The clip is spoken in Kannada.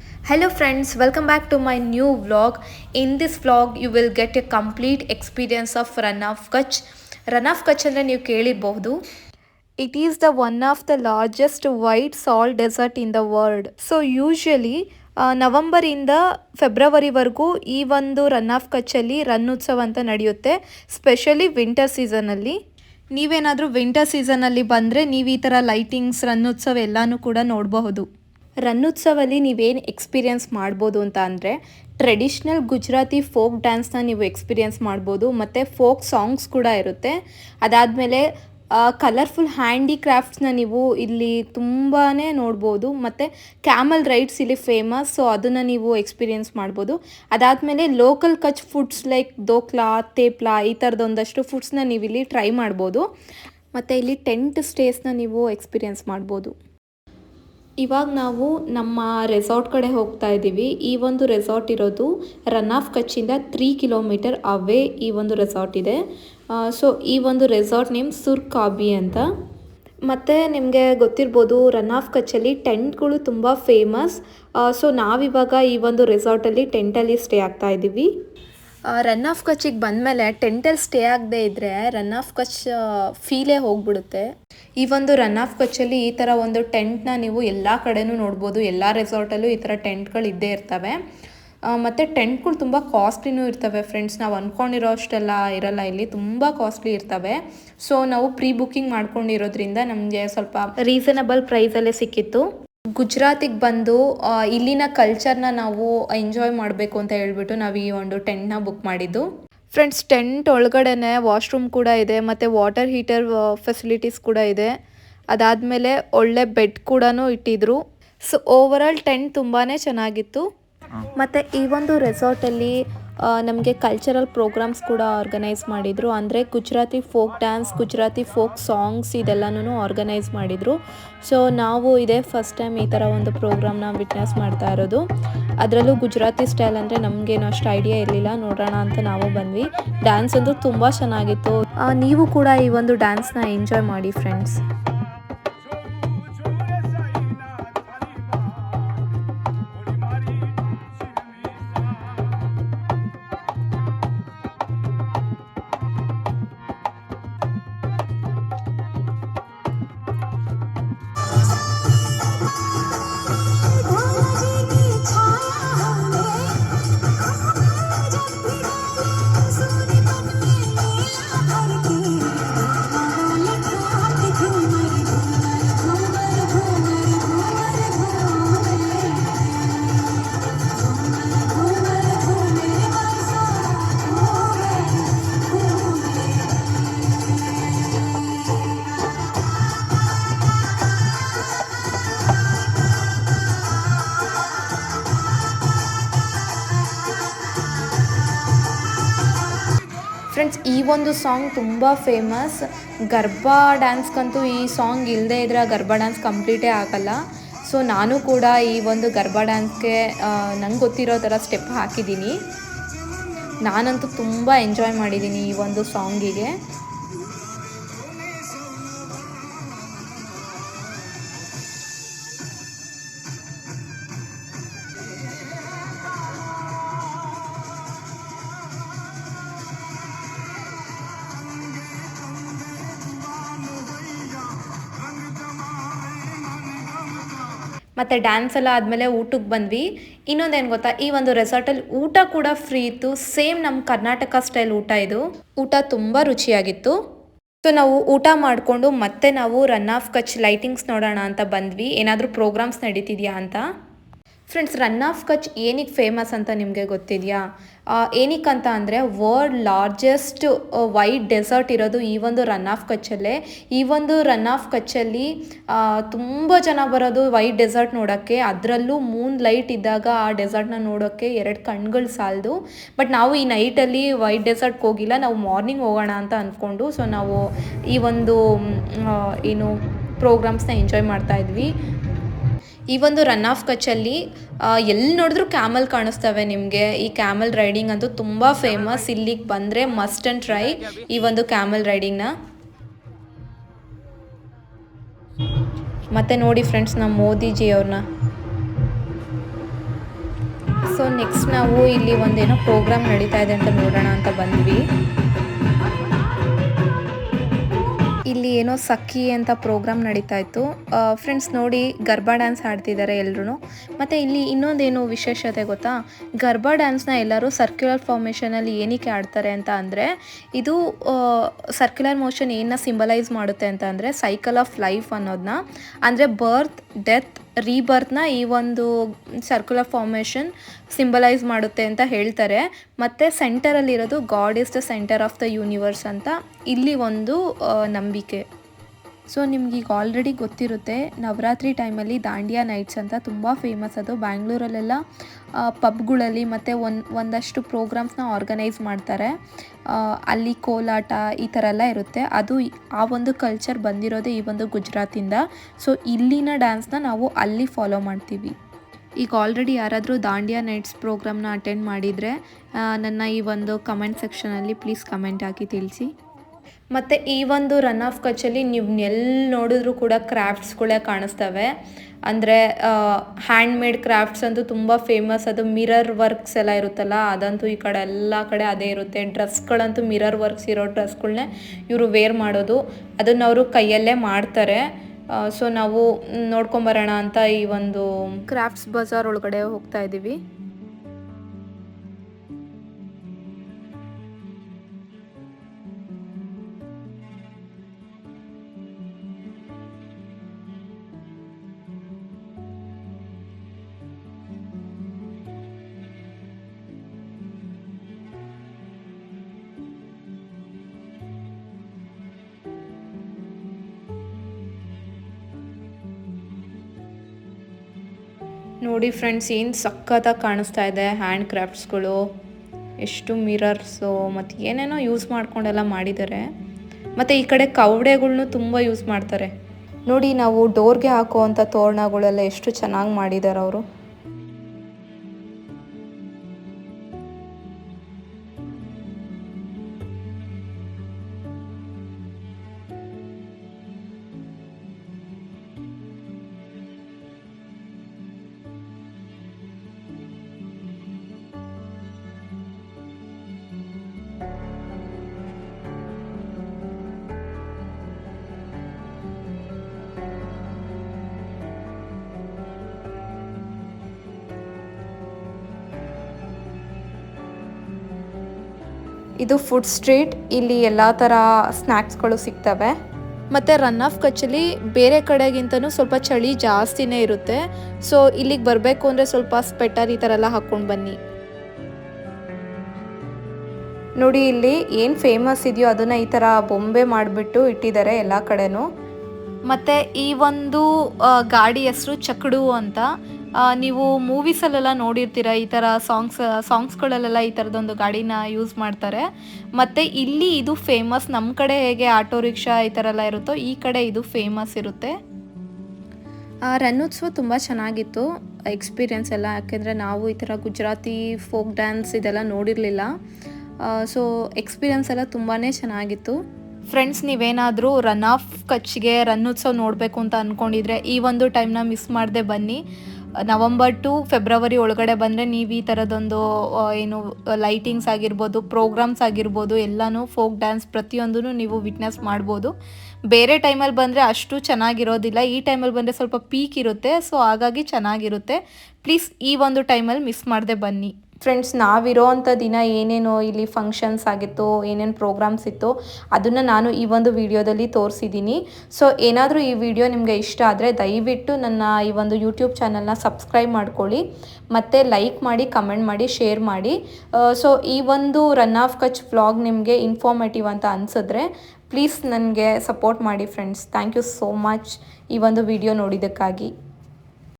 Hello friends, welcome back to my new vlog. In this vlog, you will get a complete experience of Run of Kutch. Run of Kutch ಅಂದರೆ ನೀವು ಕೇಳಿರಬಹುದು it is the one of the largest white salt desert in the world so usually ನವಂಬರಿಂದ ಫೆಬ್ರವರಿವರೆಗೂ ಈ ಒಂದು ರನ್ ಆಫ್ ಕಚ್ಚಲ್ಲಿ ರನ್ ಉತ್ಸವ ಅಂತ ನಡೆಯುತ್ತೆ ಸ್ಪೆಷಲಿ ವಿಂಟರ್ ಸೀಸನಲ್ಲಿ ನೀವೇನಾದರೂ ವಿಂಟರ್ ಸೀಸನಲ್ಲಿ ಬಂದರೆ ನೀವು ಈ ಥರ ಲೈಟಿಂಗ್ಸ್ ರನ್ ಉತ್ಸವ ಎಲ್ಲನೂ ಕೂಡ ನೋಡಬಹುದು ರನ್ ಉತ್ಸವಲ್ಲಿ ನೀವೇನು ಎಕ್ಸ್ಪೀರಿಯನ್ಸ್ ಮಾಡ್ಬೋದು ಅಂತ ಅಂದರೆ ಟ್ರೆಡಿಷ್ನಲ್ ಗುಜರಾತಿ ಫೋಕ್ ಡ್ಯಾನ್ಸ್ನ ನೀವು ಎಕ್ಸ್ಪೀರಿಯನ್ಸ್ ಮಾಡ್ಬೋದು, ಮತ್ತು ಫೋಕ್ ಸಾಂಗ್ಸ್ ಕೂಡ ಇರುತ್ತೆ. ಅದಾದಮೇಲೆ ಕಲರ್ಫುಲ್ ಹ್ಯಾಂಡಿಕ್ರಾಫ್ಟ್ಸ್ನ ನೀವು ಇಲ್ಲಿ ತುಂಬಾ ನೋಡ್ಬೋದು, ಮತ್ತು ಕ್ಯಾಮಲ್ ರೈಡ್ಸ್ ಇಲ್ಲಿ ಫೇಮಸ್ ಸೊ ಅದನ್ನು ನೀವು ಎಕ್ಸ್ಪೀರಿಯನ್ಸ್ ಮಾಡ್ಬೋದು. ಅದಾದಮೇಲೆ local Kutch foods like dhokla thepla ಈ ಥರದ ಒಂದಷ್ಟು ಫುಡ್ಸ್ನ ನೀವು ಇಲ್ಲಿ ಟ್ರೈ ಮಾಡ್ಬೋದು. ಮತ್ತು ಇಲ್ಲಿ ಟೆಂಟ್ ಸ್ಟೇಸ್ನ ನೀವು ಎಕ್ಸ್ಪೀರಿಯನ್ಸ್ ಮಾಡ್ಬೋದು. ಇವಾಗ ನಾವು ನಮ್ಮ ರೆಸಾರ್ಟ್ ಕಡೆ ಹೋಗ್ತಾ ಇದ್ದೀವಿ. ಈ ಒಂದು ರೆಸಾರ್ಟ್ ಇರೋದು ರನ್ ಆಫ್ ಕಚ್ಚಿಂದ ತ್ರೀ ಕಿಲೋಮೀಟರ್ ಅವೇ ಈ ಒಂದು ರೆಸಾರ್ಟ್ ಇದೆ. ಸೊ ಈ ಒಂದು ರೆಸಾರ್ಟ್ ನೇಮ್ ಸುರ್ ಕಾಬಿ ಅಂತ. ಮತ್ತು ನಿಮಗೆ ಗೊತ್ತಿರ್ಬೋದು ರನ್ ಆಫ್ ಕಚ್ಚಲ್ಲಿ ಟೆಂಟ್ಗಳು ತುಂಬ ಫೇಮಸ್ ಸೊ ನಾವಿವಾಗ ಈ ಒಂದು ರೆಸಾರ್ಟಲ್ಲಿ ಟೆಂಟಲ್ಲಿ ಸ್ಟೇ ಆಗ್ತಾ ಇದ್ದೀವಿ. ರನ್ ಆಫ್ ಕಚ್ಚಿಗೆ ಬಂದಮೇಲೆ ಟೆಂಟಲ್ಲಿ ಸ್ಟೇ ಆಗದೆ ಇದ್ದರೆ ರನ್ ಆಫ್ ಕಚ್ ಫೀಲೇ ಹೋಗ್ಬಿಡುತ್ತೆ. ಈ ಒಂದು ರನ್ ಆಫ್ ಕಚ್ಚಲ್ಲಿ ಈ ಥರ ಒಂದು ಟೆಂಟ್ನ ನೀವು ಎಲ್ಲ ಕಡೆನೂ ನೋಡ್ಬೋದು. ಎಲ್ಲ ರೆಸಾರ್ಟಲ್ಲೂ ಈ ಥರ ಟೆಂಟ್ಗಳು ಇದ್ದೇ ಇರ್ತವೆ. ಮತ್ತು ಟೆಂಟ್ಗಳು ತುಂಬ ಕಾಸ್ಟ್ಲಿನೂ ಇರ್ತವೆ ಫ್ರೆಂಡ್ಸ್ ನಾವು ಅಂದ್ಕೊಂಡಿರೋ ಅಷ್ಟೆಲ್ಲ ಇರಲ್ಲ. ಇಲ್ಲಿ ತುಂಬ ಕಾಸ್ಟ್ಲಿ ಇರ್ತವೆ. ಸೊ ನಾವು ಪ್ರೀ ಬುಕ್ಕಿಂಗ್ ಮಾಡ್ಕೊಂಡಿರೋದ್ರಿಂದ ನಮಗೆ ಸ್ವಲ್ಪ ರೀಸನಬಲ್ ಪ್ರೈಸಲ್ಲೇ ಸಿಕ್ಕಿತ್ತು. ಗುಜರಾತಿಗೆ ಬಂದು ಇಲ್ಲಿನ ಕಲ್ಚರ್ನ ನಾವು ಎಂಜಾಯ್ ಮಾಡಬೇಕು ಅಂತ ಹೇಳ್ಬಿಟ್ಟು ನಾವು ಈ ಒಂದು ಟೆಂಟ್ನ ಬುಕ್ ಮಾಡಿದ್ದು. ಫ್ರೆಂಡ್ಸ್ ಟೆಂಟ್ ಒಳಗಡೆನೆ ವಾಶ್ರೂಮ್ ಕೂಡ ಇದೆ ಮತ್ತು ವಾಟರ್ ಹೀಟರ್ ಫೆಸಿಲಿಟೀಸ್ ಕೂಡ ಇದೆ. ಅದಾದಮೇಲೆ ಒಳ್ಳೆ ಬೆಡ್ ಕೂಡ ಇಟ್ಟಿದ್ರು. ಸೊ ಓವರಾಲ್ ಟೆಂಟ್ ತುಂಬಾ ಚೆನ್ನಾಗಿತ್ತು. ಮತ್ತು ಈ ಒಂದು ರೆಸಾರ್ಟಲ್ಲಿ ನಮಗೆ ಕಲ್ಚರಲ್ ಪ್ರೋಗ್ರಾಮ್ಸ್ ಕೂಡ ಆರ್ಗನೈಸ್ ಮಾಡಿದರು. ಅಂದರೆ Gujarati folk dance Gujarati folk songs ಇದೆಲ್ಲನೂ ಆರ್ಗನೈಸ್ ಮಾಡಿದರು. ಸೊ ನಾವು ಇದೇ ಫಸ್ಟ್ ಟೈಮ್ ಈ ಥರ ಒಂದು ಪ್ರೋಗ್ರಾಮ್ನ ವಿಟ್ನೆಸ್ ಮಾಡ್ತಾ ಇರೋದು. ಅದರಲ್ಲೂ ಗುಜರಾತಿ ಸ್ಟೈಲ್ ಅಂದರೆ ನಮಗೇನು ಅಷ್ಟು ಐಡಿಯಾ ಇರಲಿಲ್ಲ. ನೋಡೋಣ ಅಂತ ನಾವು ಬಂದ್ವಿ. ಡ್ಯಾನ್ಸ್ ಅಂತೂ ತುಂಬ ಚೆನ್ನಾಗಿತ್ತು. ನೀವು ಕೂಡ ಈ ಒಂದು ಡ್ಯಾನ್ಸ್ನ ಎಂಜಾಯ್ ಮಾಡಿ ಫ್ರೆಂಡ್ಸ್ ಫ್ರೆಂಡ್ಸ್, ಈ ಒಂದು ಸಾಂಗ್ ತುಂಬ ಫೇಮಸ್ ಗರ್ಭಾ ಡ್ಯಾನ್ಸ್ಗಂತೂ ಈ ಸಾಂಗ್ ಇಲ್ಲದೇ ಇದ್ರೆ ಗರ್ಭಾ ಡ್ಯಾನ್ಸ್ ಕಂಪ್ಲೀಟೇ ಆಗಲ್ಲ. ಸೊ ನಾನು ಕೂಡ ಈ ಒಂದು ಗರ್ಭಾ ಡ್ಯಾನ್ಸ್ಗೆ ನಂಗೆ ಗೊತ್ತಿರೋ ಥರ ಸ್ಟೆಪ್ ಹಾಕಿದ್ದೀನಿ. ನಾನಂತೂ ತುಂಬ ಎಂಜಾಯ್ ಮಾಡಿದ್ದೀನಿ ಈ ಒಂದು ಸಾಂಗಿಗೆ ಮತ್ತು ಡ್ಯಾನ್ಸ್ ಎಲ್ಲ ಆದಮೇಲೆ ಊಟಕ್ಕೆ ಬಂದ್ವಿ. ಇನ್ನೊಂದೇನು ಗೊತ್ತಾ, ಈ ಒಂದು ರೆಸಾರ್ಟಲ್ಲಿ ಊಟ ಕೂಡ ಫ್ರೀ ಇತ್ತು. ಸೇಮ್ ನಮ್ಮ ಕರ್ನಾಟಕ ಸ್ಟೈಲ್ ಊಟ ಇದು. ಊಟ ತುಂಬ ರುಚಿಯಾಗಿತ್ತು. ಸೊ ನಾವು ಊಟ ಮಾಡಿಕೊಂಡು ಮತ್ತೆ ನಾವು ರನ್ ಆಫ್ ಕಚ್ ಲೈಟಿಂಗ್ಸ್ ನೋಡೋಣ ಅಂತ ಬಂದ್ವಿ. ಏನಾದರೂ ಪ್ರೋಗ್ರಾಮ್ಸ್ ನಡೀತಿದೆಯಾ ಅಂತ? ಫ್ರೆಂಡ್ಸ್ ರನ್ ಆಫ್ ಕಚ್ ಏನಕ್ಕೆ ಫೇಮಸ್ ಅಂತ ನಿಮಗೆ ಗೊತ್ತಿದೆಯಾ? ಏನಕ್ಕಂತ ಅಂದರೆ ವರ್ಲ್ಡ್ ಲಾರ್ಜೆಸ್ಟ್ ವೈಟ್ ಡೆಸರ್ಟ್ ಇರೋದು ಈ ಒಂದು ರನ್ ಆಫ್ ಕಚ್ಚಲ್ಲೇ ಈ ಒಂದು ರನ್ ಆಫ್ ಕಚ್ಚಲ್ಲಿ ತುಂಬ ಜನ ಬರೋದು ವೈಟ್ ಡೆಸರ್ಟ್ ನೋಡೋಕ್ಕೆ. ಅದರಲ್ಲೂ ಮೂನ್ ಲೈಟ್ ಇದ್ದಾಗ ಆ ಡೆಸರ್ಟ್ನ ನೋಡೋಕ್ಕೆ ಎರಡು ಕಣ್ಗಳು ಸಾಲದು. ಬಟ್ ನಾವು ಈ ನೈಟಲ್ಲಿ ವೈಟ್ ಡೆಸರ್ಟ್ಗೆ ಹೋಗಿಲ್ಲ, ನಾವು ಮಾರ್ನಿಂಗ್ ಹೋಗೋಣ ಅಂತ ಅಂದ್ಕೊಂಡು ಸೊ ನಾವು ಈ ಒಂದು ಏನು ಪ್ರೋಗ್ರಾಮ್ಸ್ನ ಎಂಜಾಯ್ ಮಾಡ್ತಾ ಇದ್ವಿ. ಈ ಒಂದು ರನ್ ಆಫ್ ಕಚ್ಚಲ್ಲಿ ಎಲ್ಲಿ ನೋಡಿದ್ರೂ ಕ್ಯಾಮಲ್ ಕಾಣಿಸ್ತವೆ ನಿಮಗೆ. ಈ ಕ್ಯಾಮಲ್ ರೈಡಿಂಗ್ ಅಂತೂ ತುಂಬ ಫೇಮಸ್ ಇಲ್ಲಿಗೆ ಬಂದರೆ ಮಸ್ಟ್ ಆ್ಯಂಡ್ ಟ್ರೈ ಈ ಒಂದು ಕ್ಯಾಮಲ್ ರೈಡಿಂಗ್ನ ಮತ್ತೆ ನೋಡಿ ಫ್ರೆಂಡ್ಸ್ ನಮ್ಮ ಮೋದಿಜಿ ಅವ್ರನ್ನ ಸೊ ನೆಕ್ಸ್ಟ್ ನಾವು ಇಲ್ಲಿ ಒಂದೇನೋ ಪ್ರೋಗ್ರಾಮ್ ನಡೀತಾ ಇದೆ ಅಂತ ನೋಡೋಣ ಅಂತ ಬಂದ್ವಿ. ಇಲ್ಲಿ ಏನೋ ಸಖಿ ಅಂತ ಪ್ರೋಗ್ರಾಮ್ ನಡೀತಾ ಇತ್ತು. ಫ್ರೆಂಡ್ಸ್ ನೋಡಿ ಗರ್ಬಾ ಡ್ಯಾನ್ಸ್ ಆಡ್ತಿದ್ದಾರೆ ಎಲ್ಲರೂ ಮತ್ತು ಇಲ್ಲಿ ಇನ್ನೊಂದೇನು ವಿಶೇಷತೆ ಗೊತ್ತಾ? ಗರ್ಬಾ ಡ್ಯಾನ್ಸ್ನ ಎಲ್ಲರೂ ಸರ್ಕ್ಯುಲರ್ ಫಾರ್ಮೇಷನಲ್ಲಿ ಏನಕ್ಕೆ ಆಡ್ತಾರೆ ಅಂತ ಅಂದರೆ, ಇದು ಸರ್ಕ್ಯುಲರ್ ಮೋಷನ್ ಏನನ್ನ ಸಿಂಬಲೈಸ್ ಮಾಡುತ್ತೆ ಅಂತ ಅಂದರೆ ಸೈಕಲ್ ಆಫ್ ಲೈಫ್ ಅನ್ನೋದನ್ನ ಅಂದರೆ ಬರ್ತ್ ಡೆತ್ ರೀಬರ್ತ್ನ ಈ ಒಂದು ಸರ್ಕ್ಯುಲರ್ ಫಾರ್ಮೇಷನ್ ಸಿಂಬಲೈಸ್ ಮಾಡುತ್ತೆ ಅಂತ ಹೇಳ್ತಾರೆ. ಮತ್ತು ಸೆಂಟರಲ್ಲಿರೋದು god is the centre of the universe ಅಂತ ಇಲ್ಲಿ ಒಂದು ನಂಬಿಕೆ. ಸೊ ನಿಮ್ಗೆ ಈಗ ಆಲ್ರೆಡಿ ಗೊತ್ತಿರುತ್ತೆ, ನವರಾತ್ರಿ ಟೈಮಲ್ಲಿ ದಾಂಡಿಯಾ ನೈಟ್ಸ್ ಅಂತ ತುಂಬ ಫೇಮಸ್ ಅದು. ಬ್ಯಾಂಗ್ಳೂರಲ್ಲೆಲ್ಲ ಪಬ್ಗಳಲ್ಲಿ ಮತ್ತು ಒಂದು, ಒಂದಷ್ಟು ಪ್ರೋಗ್ರಾಮ್ಸ್ನ ಆರ್ಗನೈಸ್ ಮಾಡ್ತಾರೆ. ಅಲ್ಲಿ ಕೋಲಾಟ ಈ ಥರ ಎಲ್ಲ ಇರುತ್ತೆ. ಅದು ಆ ಒಂದು ಕಲ್ಚರ್ ಬಂದಿರೋದೇ ಈ ಒಂದು ಗುಜರಾತಿಂದ. ಸೊ ಇಲ್ಲಿನ ಡ್ಯಾನ್ಸ್ನ ನಾವು ಅಲ್ಲಿ ಫಾಲೋ ಮಾಡ್ತೀವಿ. ಈಗ ಆಲ್ರೆಡಿ ಯಾರಾದರೂ ದಾಂಡಿಯಾ ನೈಟ್ಸ್ ಪ್ರೋಗ್ರಾಮ್ನ ಅಟೆಂಡ್ ಮಾಡಿದರೆ ನನ್ನ ಈ ಒಂದು ಕಮೆಂಟ್ ಸೆಕ್ಷನಲ್ಲಿ ಪ್ಲೀಸ್ ಕಮೆಂಟ್ ಹಾಕಿ ತಿಳಿಸಿ. ಮತ್ತು ಈ ಒಂದು ರನ್ ಆಫ್ ಕಚ್ಚಲ್ಲಿ ನೀವು ಎಲ್ಲಿ ನೋಡಿದ್ರೂ ಕೂಡ ಕ್ರಾಫ್ಟ್ಸ್ಗಳೇ ಕಾಣಿಸ್ತವೆ. ಅಂದರೆ ಹ್ಯಾಂಡ್ ಮೇಡ್ ಕ್ರಾಫ್ಟ್ಸ್ ಅಂತೂ ತುಂಬ ಫೇಮಸ್ ಅದು ಮಿರರ್ ವರ್ಕ್ಸ್ ಎಲ್ಲ ಇರುತ್ತಲ್ಲ, ಅದಂತೂ ಈ ಕಡೆ ಎಲ್ಲ ಕಡೆ ಅದೇ ಇರುತ್ತೆ. ಡ್ರೆಸ್ಗಳಂತೂ ಮಿರರ್ ವರ್ಕ್ಸ್ ಇರೋ ಡ್ರೆಸ್ಗಳನ್ನೇ ಇವರು ವೇರ್ ಮಾಡೋದು. ಅದನ್ನು ಅವರು ಕೈಯಲ್ಲೇ ಮಾಡ್ತಾರೆ. ಸೊ ನಾವು ನೋಡ್ಕೊಂಬರೋಣ ಅಂತ ಈ ಒಂದು ಕ್ರಾಫ್ಟ್ಸ್ ಬಜಾರ್ ಒಳಗಡೆ ಹೋಗ್ತಾ ಇದ್ದೀವಿ ನೋಡಿ ಫ್ರೆಂಡ್ಸ್ ಏನು ಸಖತ್ತಾಗಿ ಕಾಣಿಸ್ತಾ ಇದೆ ಹ್ಯಾಂಡ್ ಕ್ರಾಫ್ಟ್ಸ್ಗಳು ಎಷ್ಟು ಮಿರರ್ಸು ಮತ್ತು ಏನೇನೋ ಯೂಸ್ ಮಾಡ್ಕೊಂಡೆಲ್ಲ ಮಾಡಿದ್ದಾರೆ. ಮತ್ತು ಈ ಕಡೆ ಕವಡೆಗಳ್ನು ತುಂಬ ಯೂಸ್ ಮಾಡ್ತಾರೆ. ನೋಡಿ, ನಾವು ಡೋರ್ಗೆ ಹಾಕುವಂಥ ತೋರಣಗಳೆಲ್ಲ ಎಷ್ಟು ಚೆನ್ನಾಗಿ ಮಾಡಿದ್ದಾರೆ ಅವರು. ಇದು ಫುಡ್ ಸ್ಟ್ರೀಟ್ ಇಲ್ಲಿ ಎಲ್ಲ ಥರ ಸ್ನ್ಯಾಕ್ಸ್ಗಳು ಸಿಗ್ತವೆ. ಮತ್ತು ರನ್ ಆಫ್ ಕಚ್ಚಲಿ ಬೇರೆ ಕಡೆಗಿಂತನೂ ಸ್ವಲ್ಪ ಚಳಿ ಜಾಸ್ತಿನೇ ಇರುತ್ತೆ. ಸೊ ಇಲ್ಲಿಗೆ ಬರಬೇಕು ಅಂದರೆ ಸ್ವಲ್ಪ ಸ್ಪೆಟರ್ ಈ ಥರ ಎಲ್ಲ ಹಾಕ್ಕೊಂಡು ಬನ್ನಿ. ನೋಡಿ ಇಲ್ಲಿ ಏನು ಫೇಮಸ್ ಇದೆಯೋ ಅದನ್ನು ಈ ಥರ ಬೊಂಬೆ ಮಾಡಿಬಿಟ್ಟು ಇಟ್ಟಿದ್ದಾರೆ ಎಲ್ಲ ಕಡೆನೂ. ಮತ್ತು ಈ ಒಂದು ಗಾಡಿ ಹೆಸರು ಚಕ್ಡು ಅಂತ. ನೀವು ಮೂವೀಸಲ್ಲೆಲ್ಲ ನೋಡಿರ್ತೀರ? ಈ ಥರ ಸಾಂಗ್ಸ್ ಸಾಂಗ್ಸ್ಗಳಲ್ಲೆಲ್ಲ ಈ ಥರದೊಂದು ಗಾಡಿನ ಯೂಸ್ ಮಾಡ್ತಾರೆ. ಮತ್ತು ಇಲ್ಲಿ ಇದು ಫೇಮಸ್ ನಮ್ಮ ಕಡೆ ಹೇಗೆ ಆಟೋ ರಿಕ್ಷಾ ಈ ಥರ ಎಲ್ಲ ಇರುತ್ತೋ ಈ ಕಡೆ ಇದು ಫೇಮಸ್ ಇರುತ್ತೆ. ರನ್ನೋತ್ಸವ ತುಂಬ ಚೆನ್ನಾಗಿತ್ತು. ಎಕ್ಸ್ಪೀರಿಯನ್ಸ್ ಎಲ್ಲ ಯಾಕೆಂದರೆ ನಾವು ಈ ಥರ ಗುಜರಾತಿ ಫೋಕ್ ಡ್ಯಾನ್ಸ್ ಇದೆಲ್ಲ ನೋಡಿರಲಿಲ್ಲ. ಸೊ ಎಕ್ಸ್ಪೀರಿಯನ್ಸ್ ಎಲ್ಲ ತುಂಬಾ ಚೆನ್ನಾಗಿತ್ತು. ಫ್ರೆಂಡ್ಸ್ ನೀವೇನಾದರೂ ರನ್ ಆಫ್ ಕಚ್ಗೆ ರನ್ನೋತ್ಸವ ನೋಡಬೇಕು ಅಂತ ಅಂದ್ಕೊಂಡಿದ್ರೆ ಈ ಒಂದು ಟೈಮ್ನ ಮಿಸ್ ಮಾಡದೆ ಬನ್ನಿ. ನವಂಬರ್ ಟು ಫೆಬ್ರವರಿ ಒಳಗಡೆ ಬಂದರೆ ನೀವು ಈ ಥರದೊಂದು ಏನು ಲೈಟಿಂಗ್ಸ್ ಆಗಿರ್ಬೋದು ಪ್ರೋಗ್ರಾಮ್ಸ್ ಆಗಿರ್ಬೋದು, ಎಲ್ಲನೂ ಫೋಕ್ ಡ್ಯಾನ್ಸ್ ಪ್ರತಿಯೊಂದೂ ನೀವು ವಿಟ್ನೆಸ್ ಮಾಡ್ಬೋದು. ಬೇರೆ ಟೈಮಲ್ಲಿ ಬಂದರೆ ಅಷ್ಟು ಚೆನ್ನಾಗಿರೋದಿಲ್ಲ. ಈ ಟೈಮಲ್ಲಿ ಬಂದರೆ ಸ್ವಲ್ಪ ಪೀಕ್ ಇರುತ್ತೆ. ಸೊ ಹಾಗಾಗಿ ಚೆನ್ನಾಗಿರುತ್ತೆ. ಪ್ಲೀಸ್ ಈ ಒಂದು ಟೈಮಲ್ಲಿ ಮಿಸ್ ಮಾಡದೆ ಬನ್ನಿ. ಫ್ರೆಂಡ್ಸ್ ನಾವಿರೋ ಅಂಥ ದಿನ ಏನೇನು ಇಲ್ಲಿ ಫಂಕ್ಷನ್ಸ್ ಆಗಿತ್ತು, ಏನೇನು ಪ್ರೋಗ್ರಾಮ್ಸ್ ಇತ್ತು, ಅದನ್ನು ನಾನು ಈ ಒಂದು ವಿಡಿಯೋದಲ್ಲಿ ತೋರಿಸಿದ್ದೀನಿ. ಸೊ ಏನಾದರೂ ಈ ವಿಡಿಯೋ ನಿಮಗೆ ಇಷ್ಟ ಆದರೆ ದಯವಿಟ್ಟು ನನ್ನ ಈ ಒಂದು ಯೂಟ್ಯೂಬ್ ಚಾನಲ್ನ ಸಬ್ಸ್ಕ್ರೈಬ್ ಮಾಡ್ಕೊಳ್ಳಿ. ಮತ್ತು ಲೈಕ್ ಮಾಡಿ ಕಮೆಂಟ್ ಮಾಡಿ ಶೇರ್ ಮಾಡಿ. ಸೊ ಈ ಒಂದು ರನ್ ಆಫ್ ಕಚ್ ವ್ಲಾಗ್ ನಿಮಗೆ ಇನ್ಫಾರ್ಮೇಟಿವ್ ಅಂತ ಅನಿಸಿದ್ರೆ ಪ್ಲೀಸ್ ನನಗೆ ಸಪೋರ್ಟ್ ಮಾಡಿ friends thank you so much ಈ ಒಂದು ವಿಡಿಯೋ ನೋಡಿದ್ದಕ್ಕಾಗಿ.